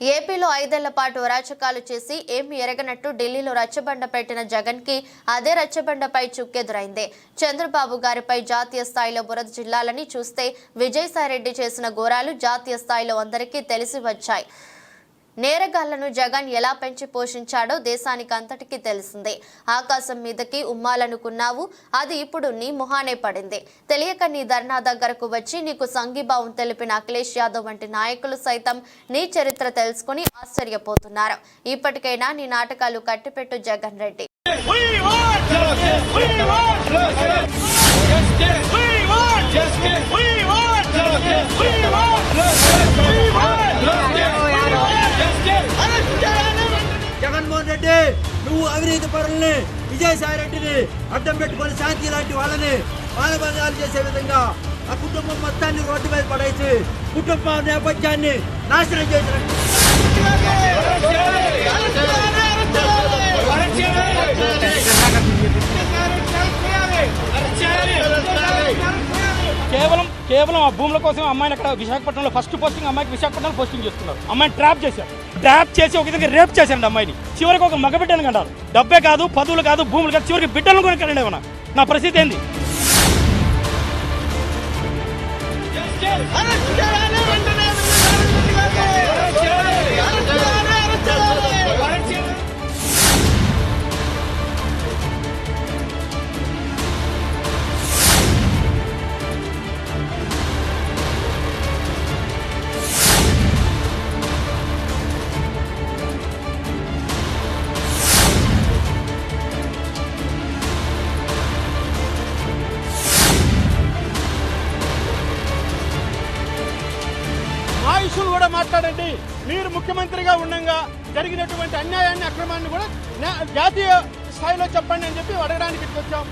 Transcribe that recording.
ఏపీలో ఐదేళ్ళ పాటు అరాచకాలు చేసి ఏమి ఎరగనట్టు ఢిల్లీలో రచ్చబండ పెట్టిన జగన్కి అదే రచ్చబండపై చుక్కెదురైంది. చంద్రబాబు గారిపై జాతీయ స్థాయిలో బురద జిల్లాలని చూస్తే విజయసాయిరెడ్డి చేసిన ఘోరాలు జాతీయ స్థాయిలో అందరికీ తెలిసి వచ్చాయి. నేరగాళ్ళను జగన్ ఎలా పెంచి పోషించాడో దేశానికి అంతటికీ తెలిసిందే ఆకాశం మీదకి ఉమ్మాలనుకున్నావు అది ఇప్పుడు నీ మొహానే పడింది తెలియక నీ ధర్నా దగ్గరకు వచ్చి నీకు సంఘీభావం తెలిపిన అఖిలేష్ యాదవ్ వంటి నాయకులు సైతం నీ చరిత్ర తెలుసుకుని ఆశ్చర్యపోతున్నారు ఇప్పటికైనా నీ నాటకాలు కట్టిపెట్టు Jagan Reddy We want justice. We want justice. We want justice. We want justice. Jaganmohan Reddy నువ్వు అవినీతి పరుల్ని విజయసాయి రెడ్డిని అడ్డం పెట్టుకొని శాంతి లాంటి వాళ్ళని మానబంధాలు చేసే విధంగా ఆ కుటుంబం మొత్తాన్ని రోడ్డు మీద పడేసి కుటుంబ నేపథ్యాన్ని నాశనం చేసిన కేవలం ఆ భూముల కోసం అమ్మాయిని అక్కడ విశాఖపట్నంలో ఫస్ట్ పోస్టింగ్ అమ్మాయికి విశాఖపట్నంలో పోస్టింగ్ చేస్తున్నారు. అమ్మాయిని ట్రాప్ చేశారు. ట్రాప్ చేసి ఒక విధంగా రేప్ చేశారండి అమ్మాయిని. చివరికి ఒక మగబిడ్డను కంటారు డబ్బే కాదు పదువులు కాదు భూములు కాదు చివరికి బిడ్డలను కూడా కండి ఏమన్నా? నా పరిస్థితి ఏంది? ఇష్యూలు కూడా మాట్లాడండి. మీరు ముఖ్యమంత్రిగా ఉండగా జరిగినటువంటి అన్యాయాన్ని అక్రమాన్ని కూడా జాతీయ స్థాయిలో చెప్పండి అని చెప్పి అడగడానికి ఇక్కడికి వచ్చాం.